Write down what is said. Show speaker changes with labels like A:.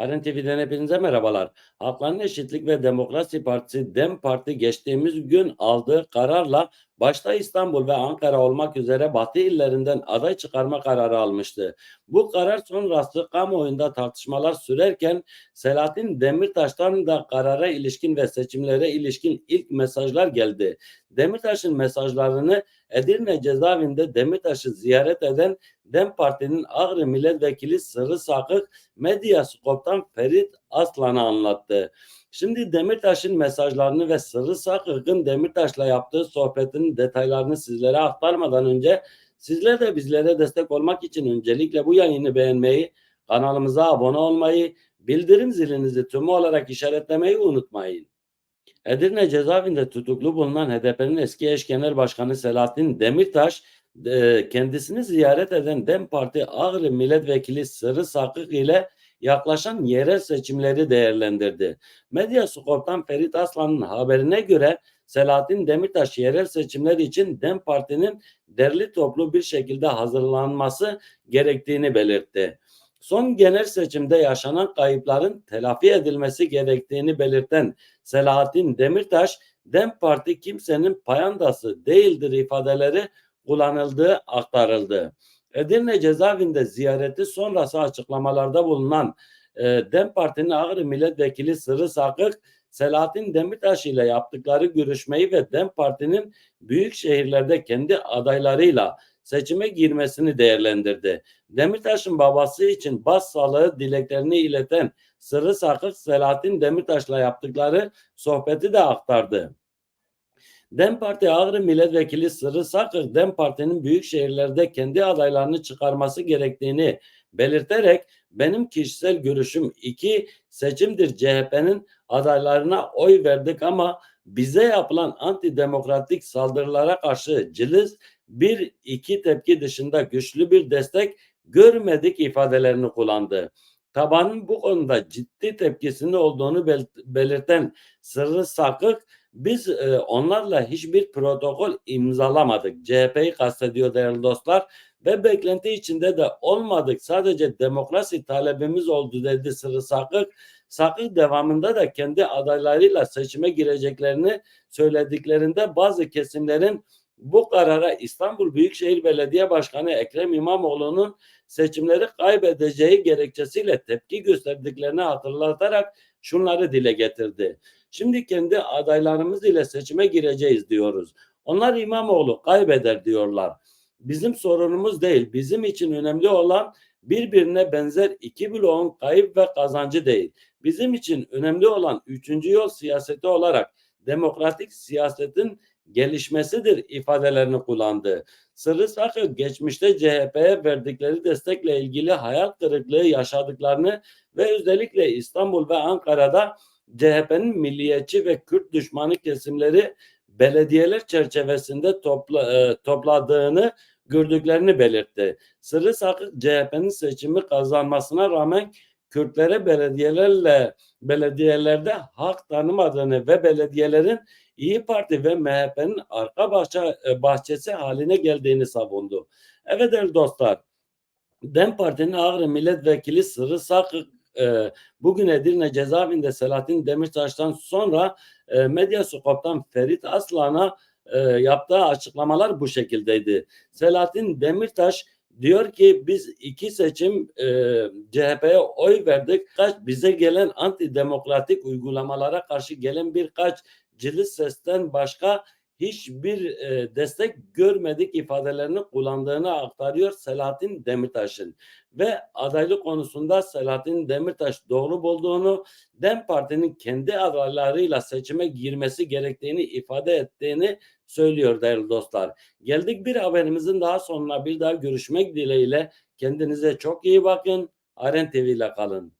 A: Aren TV'den hepinize merhabalar. Hakların Eşitlik ve Demokrasi Partisi DEM Parti geçtiğimiz gün aldığı kararla başta İstanbul ve Ankara olmak üzere Batı illerinden aday çıkarma kararı almıştı. Bu karar sonrası kamuoyunda tartışmalar sürerken Selahattin Demirtaş'tan da karara ilişkin ve seçimlere ilişkin ilk mesajlar geldi. Demirtaş'ın mesajlarını Edirne cezaevinde Demirtaş'ı ziyaret eden DEM Parti'nin Ağrı Milletvekili Sırrı Sakık Medyaskop'tan Ferit Aslan'a anlattı. Şimdi Demirtaş'ın mesajlarını ve Sırrı Sakık'ın Demirtaş'la yaptığı sohbetin detaylarını sizlere aktarmadan önce sizler de bizlere destek olmak için öncelikle bu yayını beğenmeyi, kanalımıza abone olmayı, bildirim zilinizi tümü olarak işaretlemeyi unutmayın. Edirne cezaevinde tutuklu bulunan HDP'nin eski eş genel başkanı Selahattin Demirtaş e, kendisini ziyaret eden DEM Parti Ağrı Milletvekili Sırrı Sakık ile yaklaşan yerel seçimleri değerlendirdi. Medyaskop'tan Ferit Aslan'ın haberine göre Selahattin Demirtaş yerel seçimler için DEM Parti'nin derli toplu bir şekilde hazırlanması gerektiğini belirtti. Son genel seçimde yaşanan kayıpların telafi edilmesi gerektiğini belirten Selahattin Demirtaş, DEM Parti kimsenin payandası değildir ifadeleri kullanıldığı aktarıldı. Edirne cezaevinde ziyareti sonrası açıklamalarda bulunan e, DEM Parti'nin Ağrı Milletvekili Sırrı Sakık, Selahattin Demirtaş ile yaptıkları görüşmeyi ve DEM Parti'nin büyük şehirlerde kendi adaylarıyla seçime girmesini değerlendirdi. Demirtaş'ın babası için bas sağlığı dileklerini ileten Sırrı Sakık Selahattin Demirtaş'la yaptıkları sohbeti de aktardı. DEM Parti Ağrı Milletvekili Sırrı Sakır, DEM Parti'nin büyük şehirlerde kendi adaylarını çıkarması gerektiğini belirterek benim kişisel görüşüm iki seçimdir CHP'nin adaylarına oy verdik ama bize yapılan antidemokratik saldırılara karşı cılız bir iki tepki dışında güçlü bir destek görmedik ifadelerini kullandı. Tabanın bu konuda ciddi tepkisini olduğunu belirten Sırrı Sakık biz e, onlarla hiçbir protokol imzalamadık. CHP'yi kastediyor değerli dostlar ve beklenti içinde de olmadık. Sadece demokrasi talebimiz oldu dedi Sırrı Sakık. Sakık devamında da kendi adaylarıyla seçime gireceklerini söylediklerinde bazı kesimlerin bu karara İstanbul Büyükşehir Belediye Başkanı Ekrem İmamoğlu'nun seçimleri kaybedeceği gerekçesiyle tepki gösterdiklerini hatırlatarak şunları dile getirdi. Şimdi kendi adaylarımız ile seçime gireceğiz diyoruz. Onlar İmamoğlu kaybeder diyorlar. Bizim sorunumuz değil. Bizim için önemli olan birbirine benzer iki bloğun kayıp ve kazancı değil. Bizim için önemli olan üçüncü yol siyaseti olarak demokratik siyasetin gelişmesidir ifadelerini kullandı. Sırrı Sakı geçmişte CHP'ye verdikleri destekle ilgili hayal kırıklığı yaşadıklarını ve özellikle İstanbul ve Ankara'da CHP'nin milliyetçi ve Kürt düşmanı kesimleri belediyeler çerçevesinde topla, e, topladığını gördüklerini belirtti. Sırrı Sakık CHP'nin seçimi kazanmasına rağmen Kürtlere belediyelerle belediyelerde hak tanımadığını ve belediyelerin İyi Parti ve MHP'nin arka bahçe, e, bahçesi haline geldiğini savundu. Evet değerli dostlar, DEM Parti'nin Ağrı Milletvekili Sırrı Sakık e, bugün Edirne cezaevinde Selahattin Demirtaş'tan sonra e, Medyaskop'tan Ferit Aslan'a e, yaptığı açıklamalar bu şekildeydi. Selahattin Demirtaş diyor ki biz iki seçim e, CHP'ye oy verdik. Kaç bize gelen antidemokratik uygulamalara karşı gelen birkaç cilis sesten başka hiçbir e, destek görmedik ifadelerini kullandığını aktarıyor Selahattin Demirtaş'ın. Ve adaylık konusunda Selahattin Demirtaş doğru bulduğunu, DEM Parti'nin kendi adaylarıyla seçime girmesi gerektiğini ifade ettiğini söylüyor değerli dostlar. Geldik bir haberimizin daha sonuna bir daha görüşmek dileğiyle. Kendinize çok iyi bakın. Aren TV ile kalın.